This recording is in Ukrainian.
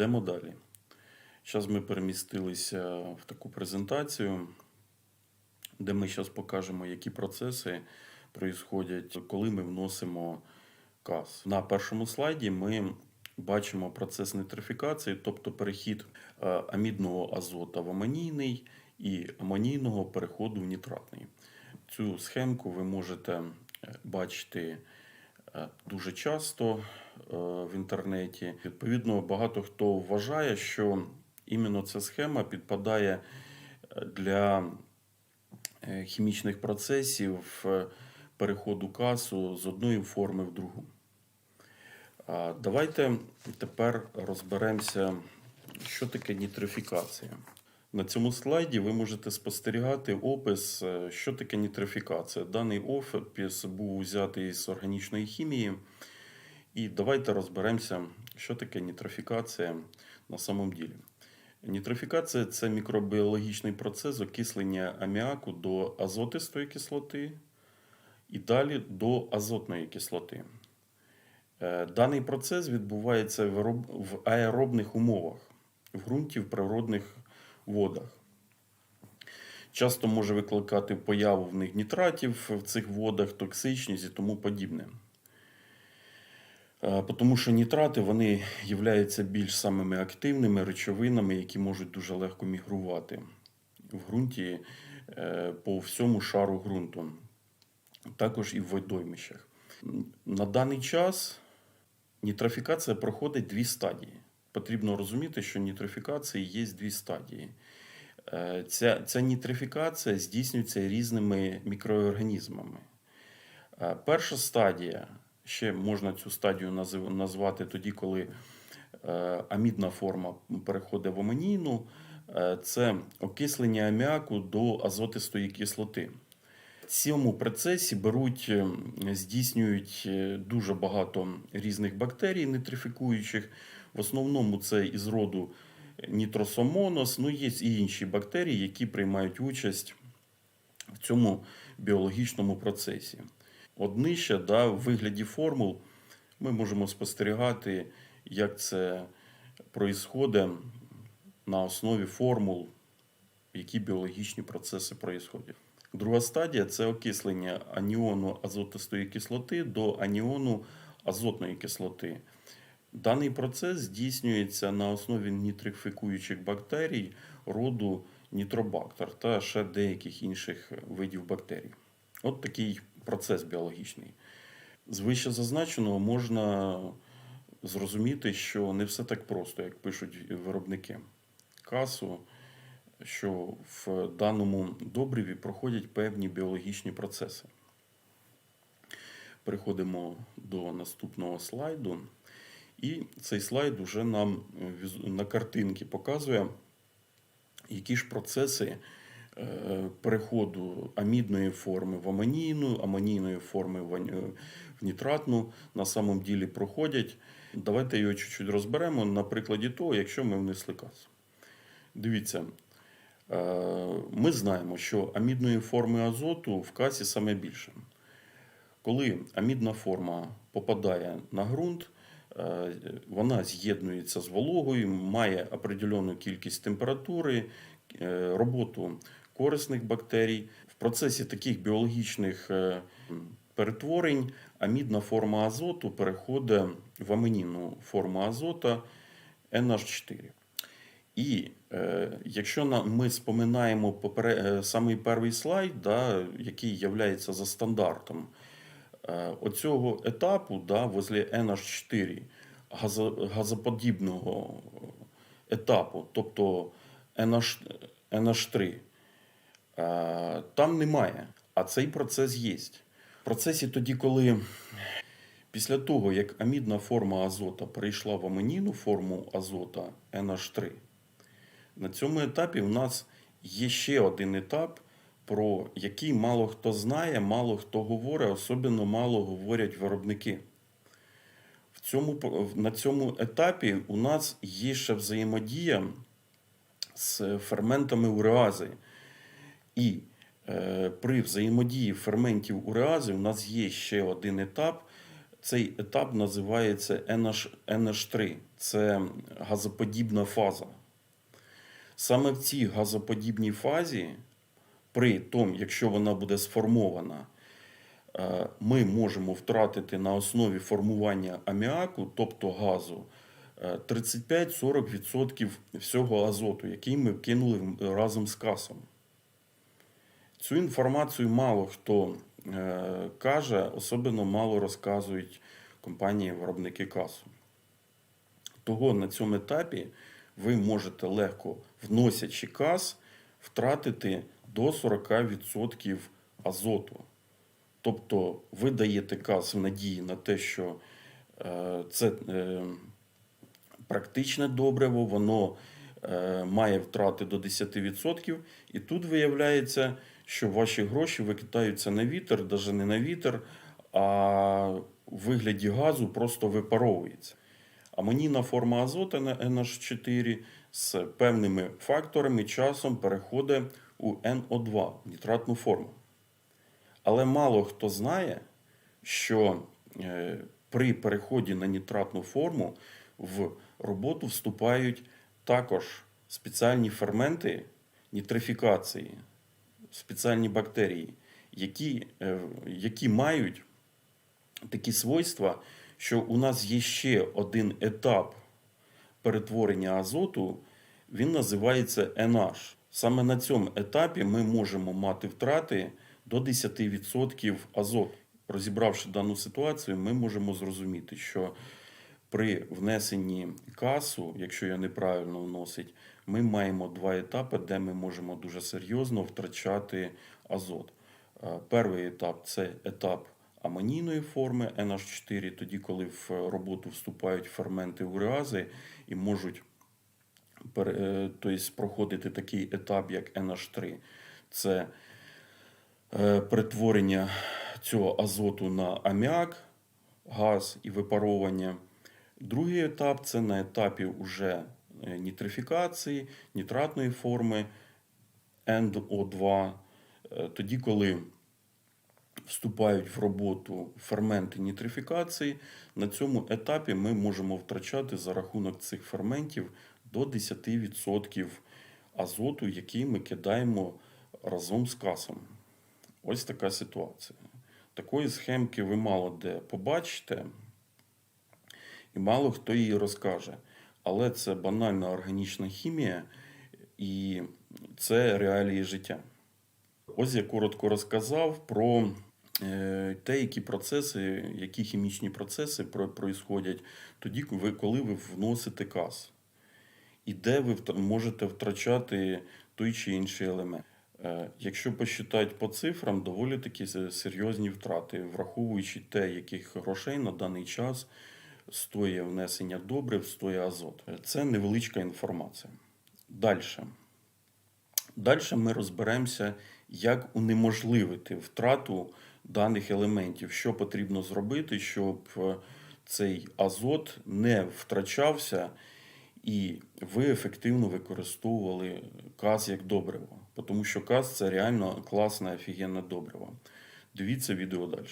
Йдемо далі. Зараз ми перемістилися в таку презентацію, де ми зараз покажемо, які процеси происходять, коли ми вносимо каз. На першому слайді ми бачимо процес нитрифікації, тобто перехід е, амідного азота в амонійний і амонійного переходу в нітратний. Цю схемку ви можете е, бачити дуже часто е, в інтернеті. Відповідно, багато хто вважає, що іменно ця схема підпадає е, для е, хімічних процесів е, переходу касу з одної форми в другу. Давайте тепер розберемося, що таке нітрифікація. На цьому слайді ви можете спостерігати опис, е, що таке нітрифікація. Даний опис був взятий з органічної хімії. І давайте розберемося, що таке нітрифікація на самом ділі. Нітрифікація це мікробіологічний процес окислення аміаку до азотистої кислоти і далі до азотної кислоти. Е, Даний процес відбувається в аеробних умовах, в ґрунті, в природних водах. Часто може викликати появу в них нітратів в цих водах, токсичність і тому подібне. Е, Тому що нітрати вони являються більш самими активними речовинами, які можуть дуже легко мігрувати в ґрунті е, по всьому шару ґрунту, також і в водоймищах. На даний час нітрофікація проходить дві стадії. Потрібно розуміти, що нітрофікації є дві стадії. Е, Ця, ця нітрифікація здійснюється різними мікроорганізмами. Е, Перша стадія, ще можна цю стадію назвати тоді, коли е, амідна форма переходить в амонійну, це окислення аміаку до азотистої кислоти. Цьому процесі беруть, е, здійснюють е, дуже багато різних бактерій нитрифікуючих. В основному це із роду нітросомонос, ну є і інші бактерії, які приймають участь в цьому біологічному процесі. От нижче, да, в вигляді формул ми можемо спостерігати, як це происходить на основі формул, які біологічні процеси происходять. Друга стадія це окислення аніону азотистої кислоти до аніону азотної кислоти. Даний процес здійснюється на основі нітрифікуючих бактерій роду нітробактер та ще деяких інших видів бактерій. От такий процес біологічний. З вище зазначеного можна зрозуміти, що не все так просто, як пишуть виробники касу, що в даному добриві проходять певні біологічні процеси. Переходимо до наступного слайду. І цей слайд уже нам е, на картинці показує, які ж процеси е, переходу амідної форми в амонійну, амонійної форми в нітратну на самом ділі проходять. Давайте його чуть-чуть розберемо на прикладі того, якщо ми внесли каз. Дивіться, ми знаємо, що амідної форми азоту в касі саме більше. Коли амідна форма попадає на ґрунт, е, вона з'єднується з вологою, має определену кількість температури, е, роботу корисних бактерій. В процесі таких біологічних е, перетворень амідна форма азоту переходить в амонійну форму азота NH4. І е, якщо на, ми споминаємо попере, е, самий перший слайд, да, який є за стандартом, е, оцього етапу да, возле NH4 газо, газоподібного етапу, тобто NH, NH3, е, там немає. А цей процес є. В процесі тоді, коли після того, як амідна форма азота перейшла в амонійну форму азота NH3, на цьому етапі у нас є ще один етап, про який мало хто знає, мало хто говорить, особливо мало говорять виробники. В цьому, на цьому етапі у нас є ще взаємодія з ферментами уреази. І е, при взаємодії ферментів уреази у нас є ще один етап цей етап називається NH, NH3. Це газоподібна фаза. Саме в цій газоподібній фазі, при тому, якщо вона буде сформована, е, ми можемо втратити на основі формування аміаку, тобто газу, е, 35-40% всього азоту, який ми вкинули разом з касом. Цю інформацію мало хто е, каже, особливо мало розказують компанії-виробники касу. Того на цьому етапі ви можете легко, вносячи кас, втратити до 40% азоту. Тобто ви даєте каз в надії на те, що е, це е, практичне добриво, воно е, має втрати до 10%, і тут виявляється, що ваші гроші викидаються на вітер, навіть не на вітер, а в вигляді газу просто випаровується. Амонійна форма азота на NH4 з певними факторами часом переходить у NO2, нітратну форму. Але мало хто знає, що е, при переході на нітратну форму в роботу вступають також спеціальні ферменти нітрифікації, спеціальні бактерії, які, е, які мають такі свойства, що у нас є ще один етап перетворення азоту, він називається NH. Саме на цьому етапі ми можемо мати втрати до 10% азоту. Розібравши дану ситуацію, ми можемо зрозуміти, що при внесенні касу, якщо я неправильно вносить, ми маємо два етапи, де ми можемо дуже серйозно втрачати азот. Е, Перший етап це етап амонійної форми NH4, тоді, коли в роботу вступають ферменти уреази і можуть е, тобто, проходити такий етап, як NH3. Це е, перетворення цього азоту на аміак, газ і випаровування. Другий етап це на етапі уже е, нітрифікації, нітратної форми NO2. Е, Тоді, коли вступають в роботу ферменти нітрифікації, на цьому етапі ми можемо втрачати за рахунок цих ферментів до 10% азоту, який ми кидаємо разом з касом. Ось така ситуація. Такої схемки ви мало де побачите, і мало хто її розкаже. Але це банальна органічна хімія і це реалії життя. Ось я коротко розказав про те, які процеси, які хімічні процеси про- происходять тоді, коли ви вносите каз. І де ви можете втрачати той чи інший елемент. Е, Якщо посчитати по цифрам, доволі такі серйозні втрати, враховуючи те, яких грошей на даний час стоїть внесення добрив, стоїть азот. Е, Це невеличка інформація. Далі. Далі ми розберемося, як унеможливити втрату даних елементів, що потрібно зробити, щоб е, цей азот не втрачався і ви ефективно використовували каз як добриво. Тому що каз це реально класне, офігенне добриво. Дивіться відео далі.